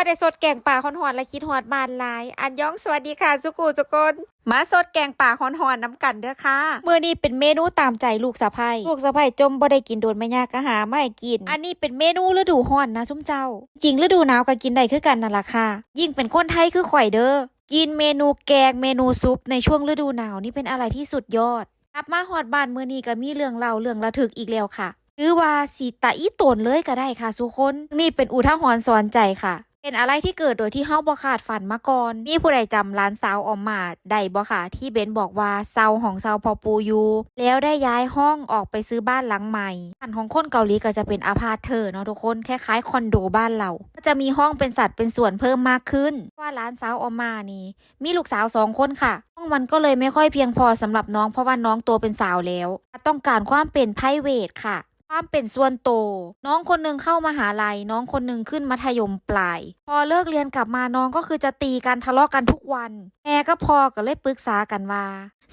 อได้สดแกงป่าหอนๆและคิดหอดบานหลาย อันยองสวัสดีค่ะสุกูสุกนมาสดแกงป่าหอนๆน้ำกันเด้อค่ะมื้อนี้เป็นเมนูตามใจลูกสะใภ้ลูกสะใภ้จมบ่ได้กินโดนแม่ยากก็หาไม่ให้กิน อันนี้เป็นเมนูฤดูร้อนนะซุมเจ้า จริงฤดูหนาวก็กินได้คือกันนั่นล่ะค่ะ ยิ่งเป็นคนไทยคือข่อยเด้อกินเมนูแกงเมนูซุปในช่วงฤดูหนาวนี่เป็นอะไรที่สุดยอดกลับมาฮอดบ้านมื้อนี้ก็มีเรื่องเล่าเรื่องระทึกอีกแล้วค่ะหรือว่าสีตาอีตนเลยก็ได้ค่ะทุกคน นี่เป็นอุทาหรณ์สอนใจค่ะ เป็นอะไรที่เกิดโดยที่เฮาบ่คาดฝันมาก่อน มีผู้ใดจำร้านสาวออมมาได้บ่ค่ะที่เบนบอกว่าเซาของเซาพอปูอยู่แล้วได้ย้ายห้องออกไปซื้อบ้านหลังใหม่บ้านของคนเกาหลีก็จะเป็นอาพาร์ตเธอเนาะทุกคนคล้ายๆคอนโดบ้านเราก็จะมีห้องเป็นสัดเป็นส่วนเพิ่มมากขึ้น ว่าร้านสาวออมมานี่ มีลูกสาวสองคนค่ะ ห้องมันก็เลยไม่ค่อยเพียงพอสำหรับน้องเพราะว่าน้องโตเป็นสาวแล้ว ต้องการความเป็นไพรเวทค่ะ ความเป็นส่วนโต น้องคนหนึ่งเข้ามาหาลัย น้องคนหนึ่งขึ้นมัธยมปลาย พอเลิกเรียนกลับมาน้องก็คือจะตีกันทะเลาะกันทุกวัน แม่ก็พอก็เลยปรึกษากันว่า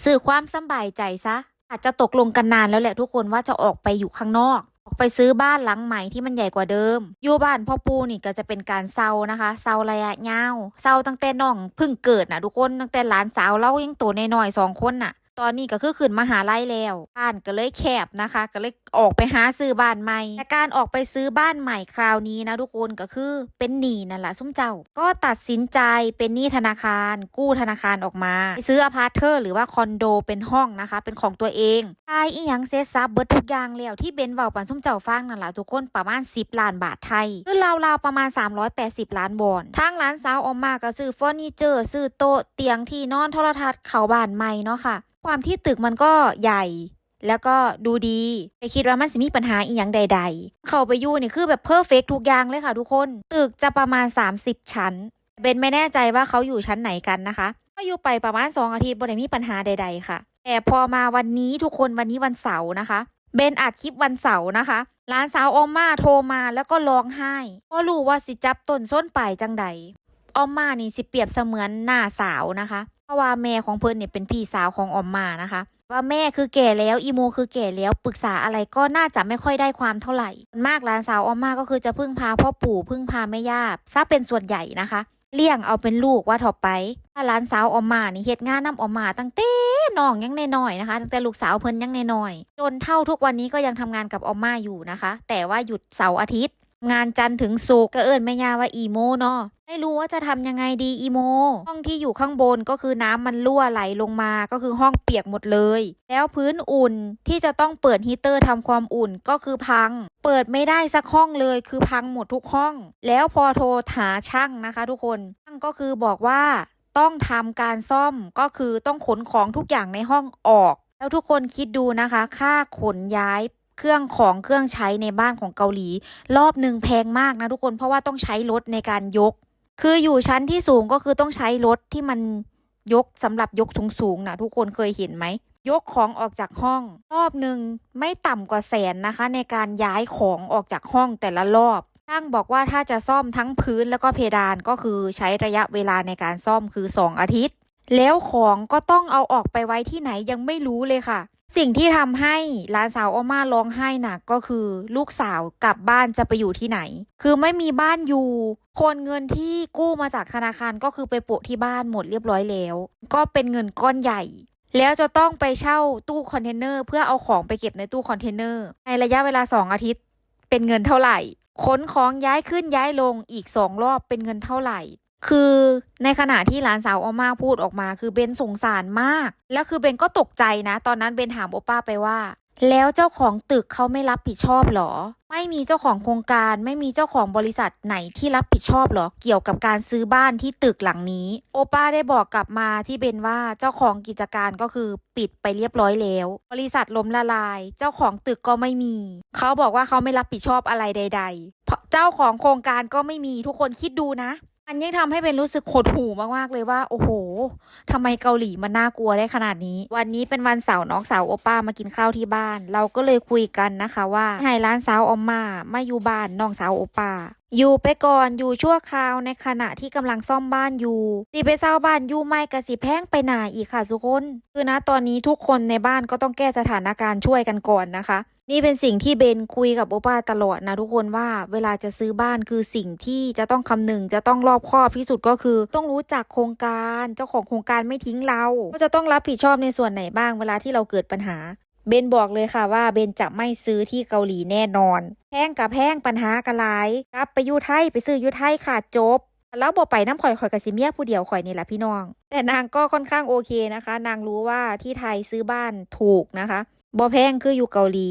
สื่อความสบายใจซะ อาจจะตกลงกันนานแล้วแหละทุกคนว่าจะออกไปอยู่ข้างนอก ออกไปซื้อบ้านหลังใหม่ที่มันใหญ่กว่าเดิม อยู่บ้านพ่อปูนี่ก็จะเป็นการเซานะคะเซาระยะยาวเซาตั้งแต่น้องเพิ่งเกิดนะทุกคนตั้งแต่หลานสาวเรายังโตน้อยๆสองคนน่ะ ตอนนี้ก็คือขึ้นมหาลัยแล้วบ้านก็เลยแคบนะคะ ก็เลยออกไปหาซื้อบ้านใหม่แต่การออกไปซื้อบ้านใหม่คราวนี้นะทุกคนก็คือเป็นหนี้นั่นแหละซุ้มเจ้า ก็ตัดสินใจเป็นหนี้ธนาคาร กู้ธนาคารออกมาไปซื้ออพาร์ตเทอร์หรือว่าคอนโดเป็นห้องนะคะ เป็นของตัวเองทายอีหยังเซตซับเบิดทุกอย่างแล้วที่เบนเว้าปันซุ้มเจ้าฟังนั่นแหละทุกคนประมาณ 10ล้านบาทไทยคือราวๆประมาณ 380 ล้านวอนทางร้านสาวออมมาก็ซื้อเฟอร์นิเจอร์ซื้อโต๊ะเตียงที่นอนโทรทัศน์เข่าบ้านใหม่เนาะค่ะความที่ตึกมันก็ใหญ่ แล้วก็ดูดีแต่คิดว่ามันสิมีปัญหาอีหยังใด ๆ เข้าไปอยู่นี่คือแบบเพอร์เฟกทุกอย่างเลยค่ะทุกคน ตึกจะประมาณ 30 ชั้น เบนไม่แน่ใจว่าเขาอยู่ชั้นไหนกันนะคะ ก็อยู่ไปประมาณ 2 อาทิตย์บ่ได้มีปัญหาใด ๆ ค่ะ แต่พอมาวันนี้ทุกคนวันนี้วันเสาร์นะคะเบนอัดคลิปวันเสาร์นะคะ ร้านสาวออมมาโทรมาแล้วก็ร้องไห้เพราะรู้ว่าสิจับต้นส้นปลายจังใดออมมานี่สิเปรียบเสมือนหน้าสาวนะคะ เพราะว่าแม่ของเพิ่นเนี่ยเป็นพี่สาวของออมมานะคะ ว่าแม่คือแก่แล้วอีโมคือแก่แล้วปรึกษาอะไรก็น่าจะไม่ค่อยได้ความเท่าไหร่ส่วนมากหลานสาวออมมาก็คือจะพึ่งพาพ่อปู่พึ่งพาแม่ย่าซะเป็นส่วนใหญ่นะคะเลี้ยงเอาเป็นลูกว่าถอไปถ้าหลานสาวออมมานี่เฮ็ดงานน้ำออมมาตั้งแต่น้องยังน้อยๆนะคะ ตั้งแต่ลูกสาวเพิ่นยังน้อยๆจนเท่าทุกวันนี้ก็ยังทำงานกับออมมาอยู่นะคะ แต่ว่าหยุดเสาร์อาทิตย์ งานจันทร์ถึงศุกร์ก็เอิญแม่ย่าว่าอีโมเนาะ ไม่รู้ว่าจะทำยังไงดีอีโม ห้องที่อยู่ข้างบนก็คือน้ำมันรั่วไหลลงมาก็คือห้องเปียกหมดเลย แล้วพื้นอุ่นที่จะต้องเปิดฮีเตอร์ทำความอุ่นก็คือพัง เปิดไม่ได้สักห้องเลยคือพังหมดทุกห้อง แล้วพอโทรหาช่างนะคะ ทุกคนช่างก็คือบอกว่าต้องทำการซ่อมก็คือต้องขนของทุกอย่างในห้องออก แล้วทุกคนคิดดูนะคะ ค่าขนย้ายเครื่องของเครื่องใช้ในบ้านของเกาหลี รอบหนึ่งแพงมากนะทุกคนเพราะว่าต้องใช้รถในการยก คืออยู่ชั้นที่สูงก็คือต้องใช้รถที่มันยกสำหรับยกสูงๆนะทุกคนเคยเห็นไหม ยกของออกจากห้อง รอบหนึ่งไม่ต่ำกว่าแสนนะคะ ในการย้ายของออกจากห้องแต่ละรอบช่างบอกว่าถ้าจะซ่อมทั้งพื้นแล้วก็เพดานก็คือใช้ระยะเวลาในการซ่อมคือ 2 อาทิตย์ แล้วของก็ต้องเอาออกไปไว้ที่ไหนยังไม่รู้เลยค่ะ สิ่งที่ทำให้หลานสาวออมมาร้องไห้หนักก็คือ ลูกสาวกลับบ้านจะไปอยู่ที่ไหน คือไม่มีบ้านอยู่ คนเงินที่กู้มาจากธนาคารก็คือไปโปะที่บ้านหมดเรียบร้อยแล้ว ก็เป็นเงินก้อนใหญ่ แล้วจะต้องไปเช่าตู้คอนเทนเนอร์เพื่อเอาของไปเก็บในตู้คอนเทนเนอร์ในระยะเวลา 2 อาทิตย์ เป็นเงินเท่าไหร่ขนของย้ายขึ้นย้ายลงอีกสองรอบเป็นเงินเท่าไหร่ คือในขณะที่หลานสาวออมมาพูดออกมา คือเบนสงสารมาก แล้วคือเบนก็ตกใจนะ ตอนนั้นเบนถามโอป้าไปว่า แล้วเจ้าของตึกเขาไม่รับผิดชอบหรอ ไม่มีเจ้าของโครงการ ไม่มีเจ้าของบริษัทไหนที่รับผิดชอบหรอ เกี่ยวกับการซื้อบ้านที่ตึกหลังนี้ โอป้าได้บอกกลับมาที่เบนว่าเจ้าของกิจการก็คือปิดไปเรียบร้อยแล้ว บริษัทล้มละลาย เจ้าของตึกก็ไม่มี เขาบอกว่าเขาไม่รับผิดชอบอะไรใด ๆ เจ้าของโครงการก็ไม่มีทุกคนคิดดูนะ มันยิ่งทำให้เป็นรู้สึกขดหูมากๆเลยว่า โอ้โหทำไมเกาหลีมันน่ากลัวได้ขนาดนี้ วันนี้เป็นวันเสาร์น้องสาวโอป้ามากินข้าวที่บ้าน เราก็เลยคุยกันนะคะว่าให้ร้านสาวออมมามาอยู่บ้านน้องสาวโอป้า อยู่ไปก่อนอยู่ชั่วคราวในขณะที่กำลังซ่อมบ้านอยู่สิไปเศร้าบ้านอยู่ไม่กะสิแพงไปหนาอีกค่ะทุกคน คือนะตอนนี้ทุกคนในบ้านก็ต้องแก้สถานการณ์ช่วยกันก่อนนะคะ นี่เป็นสิ่งที่เบนคุยกับโอป้าตลอดนะทุกคนว่าเวลาจะซื้อบ้านคือสิ่งที่จะต้องคำนึงจะต้องรอบคอบที่สุดก็คือ ต้องรู้จักโครงการ เจ้าของโครงการไม่ทิ้งเราก็จะต้องรับผิดชอบในส่วนไหนบ้างเวลาที่เราเกิดปัญหา เบนบอกเลยค่ะว่าเบนจะไม่ซื้อที่เกาหลีแน่นอน แพงกับแพงปัญหากระไรกลับไปยูไทยไปซื้ออยูไทยค่ะจบแล้วบอกไปน้ำข่อยข่อยกับซิเมียผู้เดียวข่อยนี่แหละพี่น้อง แต่นางก็ค่อนข้างโอเคนะคะ นางรู้ว่าที่ไทยซื้อบ้านถูกนะคะบ่แพงคืออยู่เกาหลี